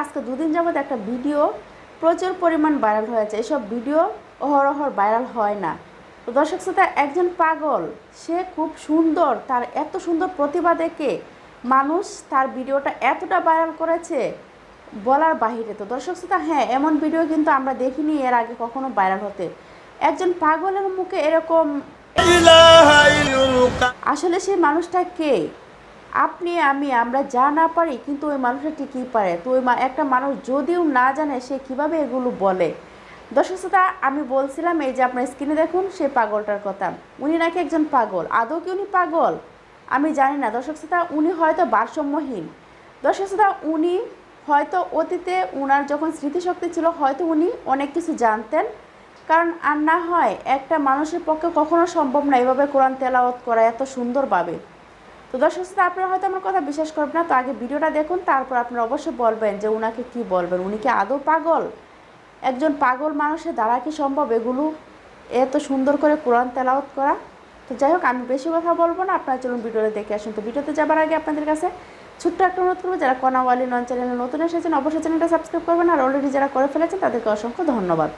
আজকে দুদিন যাবত একটা ভিডিও প্রচুর পরিমাণ ভাইরাল হয়েছে এসব ভিডিও অহরহর ভাইরাল হয় না। তো দর্শক শ্রোতা একজন পাগল সে খুব সুন্দর তার এত সুন্দর প্রতিভা দেখে মানুষ তার ভিডিওটা এতটা ভাইরাল করেছে বলার বাহিরে। তো দর্শক শ্রোতা হ্যাঁ এমন ভিডিও কিন্তু আমরা দেখিনি এর আগে কখনো ভাইরাল হতে। একজন পাগলের মুখে এরকম আসলে সেই মানুষটা কে? আপনি, আমি, আমরা যা না পারি কিন্তু ওই মানুষটা ঠিকই পারে। তো ওই একটা মানুষ যদিও না জানে সে কীভাবে এগুলো বলে। দর্শক শ্রোতা, আমি বলছিলাম এই যে আপনার স্ক্রিনে দেখুন সেই পাগলটার কথা। উনি নাকি একজন পাগল। আদৌ কি উনি পাগল? আমি জানি না। দর্শক শ্রোতা, উনি হয়তো ভারসাম্যহীন। দর্শক শ্রোতা, উনি হয়তো অতীতে উনার যখন স্মৃতিশক্তি ছিল, হয়তো উনি অনেক কিছু জানতেন। কারণ আর না হয়, একটা মানুষের পক্ষে কখনো সম্ভব না এভাবে কোরআন তেলাওয়াত করা এত সুন্দরভাবে। তো দর্শক শ্রোতা, আপনারা হয়তো আমার কথা বিশ্বাস করবেন না, তো আগে ভিডিওটা দেখুন, তারপর আপনারা অবশ্যই বলবেন যে উনাকে কি বলবেন? উনি কি আদৌ পাগল? একজন পাগল মানুষের দ্বারা কি সম্ভব এগুলো? এত সুন্দর করে কোরআন তেলাওয়াত করা? তো যাই হোক, আমি বেশি কথা বলব না, আপনারা চলুন ভিডিওটা দেখে আসুন। তো ভিডিওতে যাবার আগে আপনাদের কাছে ছোট্ট একটা অনুরোধ করব, যারা কনাওয়ালি নন চ্যানেলে নতুন এসেছেন, অবশ্যই চ্যানেলটা সাবস্ক্রাইব করবেন, আর অলরেডি যারা করে ফেলেছেন, তাদেরকে অসংখ্য ধন্যবাদ।